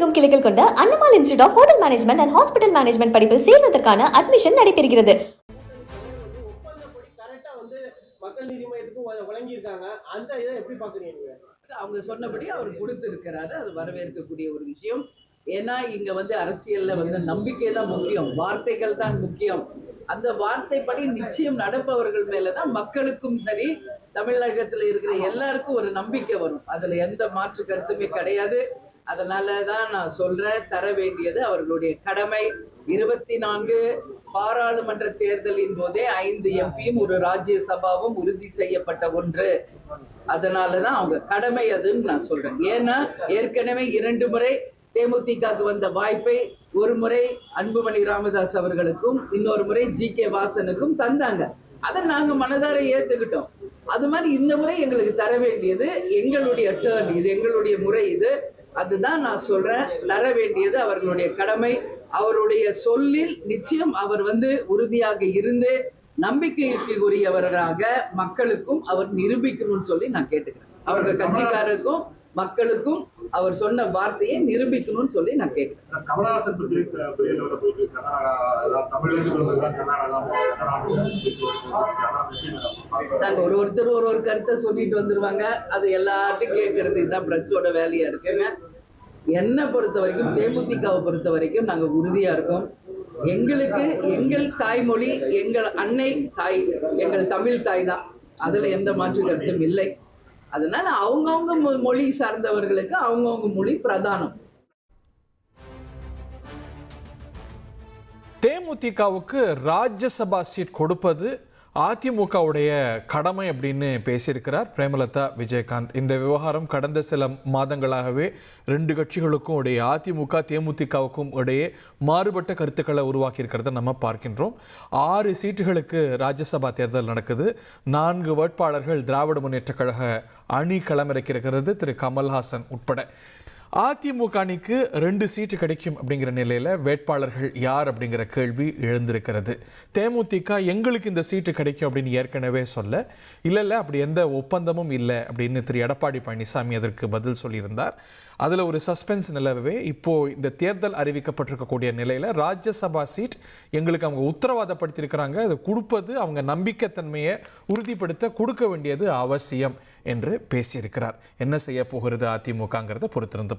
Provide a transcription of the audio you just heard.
எங்கும் கிளைகள் கொண்ட Annamal institute of hotel management and hospital management படிப்பில் சேர்வதற்கான அட்மிஷன் நடைபெறுகிறது. மக்கள் அவங்க சொன்னபடி அவர் கொடுத்திருக்கிறாரு. அது வரவேற்கக்கூடிய ஒரு விஷயம். ஏன்னா இங்க வந்து அரசியல்ல வந்து நம்பிக்கை தான் முக்கியம். வார்த்தைகள் தான் முக்கியம். அந்த வார்த்தைப்படி நிச்சயம் நடப்பவர்கள் மேலதான் மக்களுக்கும் சரி தமிழகத்துல இருக்கிற எல்லாருக்கும் ஒரு நம்பிக்கை வரும். அதுல எந்த மாற்று கருத்துமே கிடையாது. அதனாலதான் நான் சொல்றேன் தர வேண்டியது அவர்களுடைய கடமை. இருபத்தி நான்கு பாராளுமன்ற தேர்தலின் போதே ஐந்து எம்பியும் ஒரு ராஜ்யசபாவும் உறுதி செய்யப்பட்ட ஒன்று. அதனாலதான் அவங்க கடமை அதுன்னு நான் சொல்றேன். ஏன்னா ஏற்கனவே இரண்டு முறை தேமுதிகக்கு வந்த வாய்ப்பை ஒரு முறை அன்புமணி ராமதாஸ் அவர்களுக்கும் இன்னொரு முறை ஜி கே வாசனுக்கும் தந்தாங்க. அதை நாங்க மனதார ஏத்துக்கிட்டோம். அது மாதிரி இந்த முறை எங்களுக்கு தர வேண்டியது எங்களுடைய டேர்ன் இது எங்களுடைய முறை இது அதுதான் நான் சொல்றேன். தர வேண்டியது அவர்களுடைய கடமை. அவருடைய சொல்லில் நிச்சயம் அவர் வந்து உறுதியாக இருந்து நம்பிக்கைக்கு உரியவராக மக்களுக்கும் அவர் நிரூபிக்கணும்னு சொல்லி நான் கேட்டுக்கிறேன். அவங்க கட்சிக்காரருக்கும் மக்களுக்கும் அவர் சொன்ன வார்த்தையை நிரூபிக்கணும்னு சொல்லி நான் கேட்கிறேன். நாங்க ஒரு ஒருத்தர் ஒரு ஒரு கருத்தை சொல்லிட்டு வந்துருவாங்க. அது எல்லார்ட்டும் கேட்கறது இதுதான் பிரச்சோட வேலையா இருக்குங்க. என்னை பொறுத்த வரைக்கும் தேமுதிகவை பொறுத்த வரைக்கும் நாங்க உறுதியா இருக்கோம். எங்களுக்கு எங்கள் தாய்மொழி எங்கள் அன்னை தாய் எங்கள் தமிழ் தாய் தான். அதுல எந்த மாற்று கருத்தும் இல்லை. அதனால அவங்கவுங்க மொ- மொழி சார்ந்தவர்களுக்கு அவங்கவுங்க மொழி பிரதானம். தேமுதிகவுக்கு ராஜ்யசபா சீட் கொடுப்பது அதிமுகவுடைய கடமை அப்படின்னு பேசியிருக்கிறார் பிரேமலதா விஜயகாந்த். இந்த விவகாரம் கடந்த சில மாதங்களாகவே ரெண்டு கட்சிகளுக்கும் இடையே அதிமுக தேமுதிகவுக்கும் இடையே மாறுபட்ட கருத்துக்களை உருவாக்கியிருக்கிறத நம்ம பார்க்கின்றோம். ஆறு சீட்டுகளுக்கு ராஜ்யசபா தேர்தல் நடக்குது. நான்கு வேட்பாளர்கள் திராவிட முன்னேற்றக் கழக அணி களமிறக்கியிருக்கிறது திரு கமல்ஹாசன் உட்பட. அதிமுக அணிக்கு ரெண்டு சீட்டு கிடைக்கும் அப்படிங்கிற நிலையில் வேட்பாளர்கள் யார் அப்படிங்கிற கேள்வி எழுந்திருக்கிறது. தேமுதிக எங்களுக்கு இந்த சீட்டு கிடைக்கும் அப்படின்னு ஏற்கனவே சொல்ல இல்லை இல்லை அப்படி எந்த ஒப்பந்தமும் இல்லை அப்படின்னு திரு. எடப்பாடி பழனிசாமி அதற்கு பதில் சொல்லியிருந்தார். அதில் ஒரு சஸ்பென்ஸ் நிலவே இப்போது இந்த தேர்தல் அறிவிக்கப்பட்டிருக்கக்கூடிய நிலையில் ராஜ்யசபா சீட் எங்களுக்கு அவங்க உத்தரவாதப்படுத்தியிருக்கிறாங்க. அதை கொடுப்பது அவங்க நம்பிக்கைத்தன்மையை உறுதிப்படுத்த கொடுக்க வேண்டியது அவசியம் என்று பேசியிருக்கிறார். என்ன செய்ய போகிறது அதிமுகங்கிறத பொறுத்திருந்து